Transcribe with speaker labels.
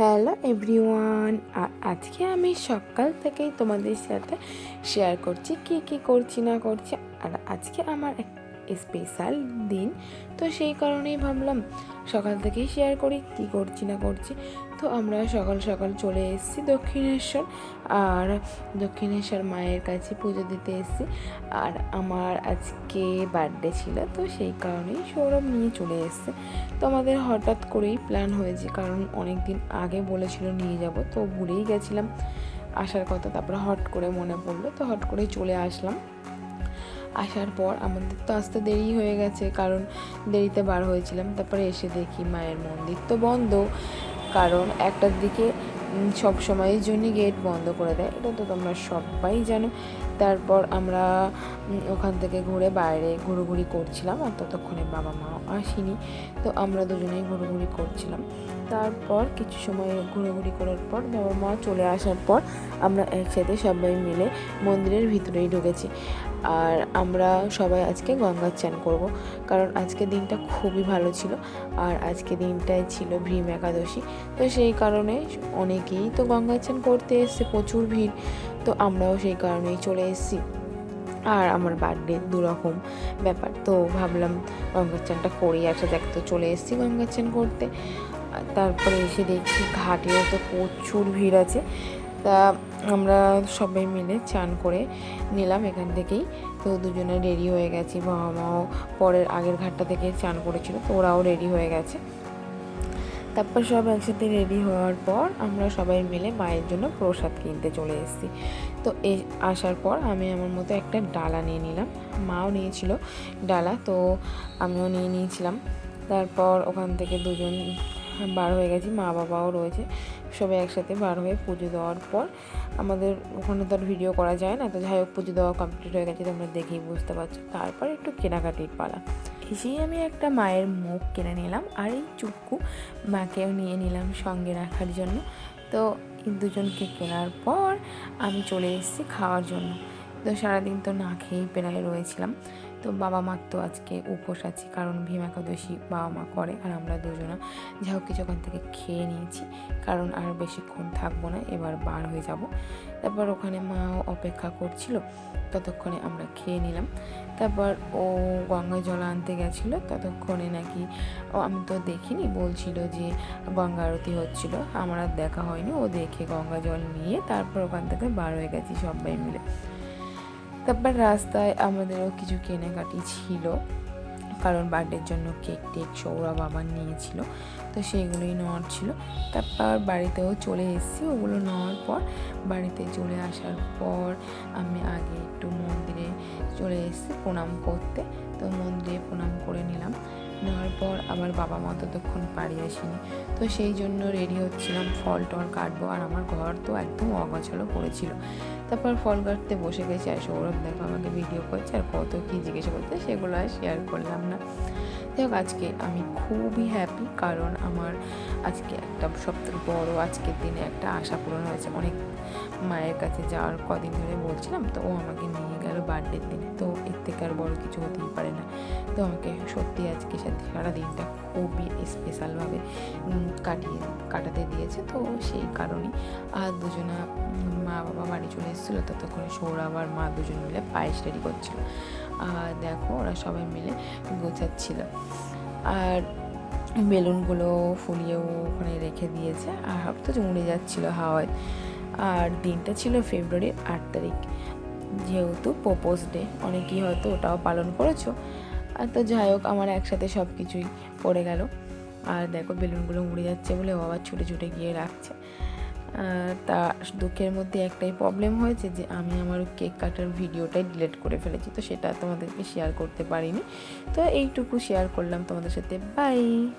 Speaker 1: Hello everyone আজকে আমি সকাল থেকেই তোমাদের সাথে শেয়ার করছি, কি কি করছি, না করছি, আর আজকে আমার স্পেশাল দিন। তো সেই কারণেই ভাবলাম সকাল থেকেই শেয়ার করি, কি করছি না করছি। তো আমরা সকাল সকাল চলে এসেছি দক্ষিণেশ্বর। আর দক্ষিণেশ্বর মায়ের কাছে পুজো দিতে এসেছি। আর আমার আজকে বার্থডে ছিল, তো সেই কারণেই সৌরভ নিয়ে চলে এসেছে। তো আমাদের হঠাৎ করেই প্ল্যান হয়েছে, কারণ অনেক দিন আগে বলেছিল নিয়ে যাব, তো ভুলেই গেছিলাম। আসার কথা তারপরে হট করে মনে পড়ল, তো হট করে চলে আসলাম। আসার পর আমাদের তো আসতে দেরি হয়ে গেছে, কারণ দেরিতে বার হয়েছিলাম। তারপরে এসে দেখি মায়ের মন্দির তো বন্ধ, কারণ একটার দিকে সব সময়ের জন্য গেট বন্ধ করে দেয়। এটা তো তোমরা সবাই জানো। তারপর আমরা ওখান থেকে ঘুরে বাইরে ঘুরোঘুরি করছিলাম, আর ততক্ষণে বাবা মাও আসেনি। তো আমরা দুজনেই ঘুরোঘুরি করছিলাম। তারপর কিছু সময় ঘোরাঘুরি করার পর বাবা মা চলে আসার পর আমরা একসাথে সবাই মিলে মন্দিরের ভিতরেই ঢুকেছি। আর আমরা সবাই আজকে গঙ্গা চান করব। কারণ আজকে দিনটা খুবই ভালো ছিল। আর আজকে দিনটাই ছিল ভীম একাদশী। তো সেই কারণে অনেকেই তো গঙ্গা চান করতে এসছে, প্রচুর ভিড়। তো আমরাও সেই কারণেই চলে এসেছি। আর আমার বার্থডে দুরকম ব্যাপার। তো ভাবলাম গঙ্গা চানটা করি একসাথে এক তো চলে এসেছি গঙ্গা চান করতে। তারপরে এসে দেখছি ঘাটেও তো প্রচুর ভিড় আছে। তা আমরা সবাই মিলে চান করে নিলাম এখান থেকেই। তো দুজনে রেডি হয়ে গেছি। বাবা মাও পরের আগের ঘাটটা থেকে চান করেছিল, তো ওরাও রেডি হয়ে গেছে। তারপর সব একসাথে রেডি হওয়ার পর আমরা সবাই মিলে মায়ের জন্য প্রসাদ কিনতে চলে এসেছি। তো এ আসার পর আমি আমার মতো একটা ডালা নিয়ে নিলাম। মাও নিয়েছিল ডালা, তো আমিও নিয়ে নিয়েছিলাম। তারপর ওখান থেকে দুজন বার হয়ে গেছি, মা বাবাও রয়েছে, সবাই একসাথে বার হয়ে পুজো দেওয়ার পর আমাদের ওখানে তো আর ভিডিও করা যায় না, তো যাই হোক পুজো দেওয়া কমপ্লিট হয়ে গেছে, তোমরা দেখেই বুঝতে পারছ। তারপর একটু কেনাকাটির পালা। এসেই আমি একটা মায়ের মুখ কিনে নিলাম, আর এই চুক্কু মাকেও নিয়ে নিলাম সঙ্গে রাখার জন্য। তো এই দুজনকে কেনার পর আমি চলে এসেছি খাওয়ার জন্য। তো সারাদিন তো না খেয়েই প্রায় রয়েছিলাম। তো বাবা মার তো আজকে উপোস আছে, কারণ ভীম একাদশী বাবা মা করে আর আমরা দুজনা। যা হোক, কিছু ওখান থেকে খেয়ে নিয়েছি, কারণ আর বেশিক্ষণ থাকব না, এবার বার হয়ে যাব। তারপর ওখানে মাও অপেক্ষা করছিল, ততক্ষণে আমরা খেয়ে নিলাম। তারপর ও গঙ্গায় জল আনতে গেছিল, ততক্ষণে নাকি ও, আমি তো দেখিনি, বলছিল যে গঙ্গা আরতি হচ্ছিল, আমার আর দেখা হয়নি, ও দেখে গঙ্গা জল নিয়ে তারপর ওখান থেকে বার হয়ে গেছি সবাই মিলে। তারপর রাস্তায় আমাদেরও কিছু কেনাকাটি ছিল, কারণ বার্থডের জন্য কেক টেক সৌরভ আবার নিয়েছিল, তো সেইগুলোই নেওয়ার ছিল। তারপর বাড়িতেও চলে এসেছি, ওগুলো নেওয়ার পর বাড়িতে চলে আসার পর আমি আগে একটু মন্দিরে চলে এসেছি প্রণাম করতে, তো মন্দিরে প্রণাম করে নিলাম। নেওয়ার পর আবার বাবা মা ততক্ষণ বাড়ি আসেনি। তো সেই জন্য রেডি হচ্ছিলাম ফল টল কাটবো আর আমার ঘর তো একদম অগোছালো পড়েছিল তারপর ফল কাটতে বসে গেছি আর সৌরভ দেখো আমাকে ভিডিও করছে আর কত কী জিজ্ঞাসা করতে সেগুলো আর শেয়ার করলাম না। যাই আজকে আমি খুবই হ্যাপি কারণ আমার আজকে একটা সবথেকে বড় আজকের দিনে একটা আশা পূরণ হয়েছে। অনেক মায়ের কাছে যাওয়ার কদিন ধরে বলছিলাম তো ও আমাকে নিয়ে গেল বার্থডের দিনে। তো থেকে আর বড় কিছু হতেই পারে না। তো আমাকে সত্যি আজকে সাথে সারা দিনটা খুবই স্পেশালভাবে কাটিয়ে, কাটাতে দিয়েছে। তো সেই কারণেই আর দুজনা মা বাবা বাড়ি চলে এসেছিল। ততক্ষণে সৌরভ আর মা দুজন মিলে পায়েস রেডি করছিল। আর দেখো ওরা সবাই মিলে গোছাচ্ছিল। আর বেলুনগুলো ফুলিয়েও ওখানে রেখে দিয়েছে। আর হাফ তো উড়ে যাচ্ছিল হাওয়ায়। আর দিনটা ছিল ফেব্রুয়ারির আট তারিখ। যেহেতু প্রপোজ ডে, অনেকেই হয়তো ওটাও পালন করেছ। আর তো যাই হোক, আমার একসাথে সব কিছুই পড়ে গেল। আর দেখো, বেলুনগুলো উড়ে যাচ্ছে বলে ও আবার ছুটে ছুটে গিয়ে রাখছে। তা দুঃখের মধ্যে একটাই প্রবলেম হয়েছে যে, আমি আমার কেক কাটার ভিডিওটাই ডিলিট করে ফেলেছি। তো সেটা তোমাদেরকে শেয়ার করতে পারিনি। তো এইটুকু শেয়ার করলাম তোমাদের সাথে। বাই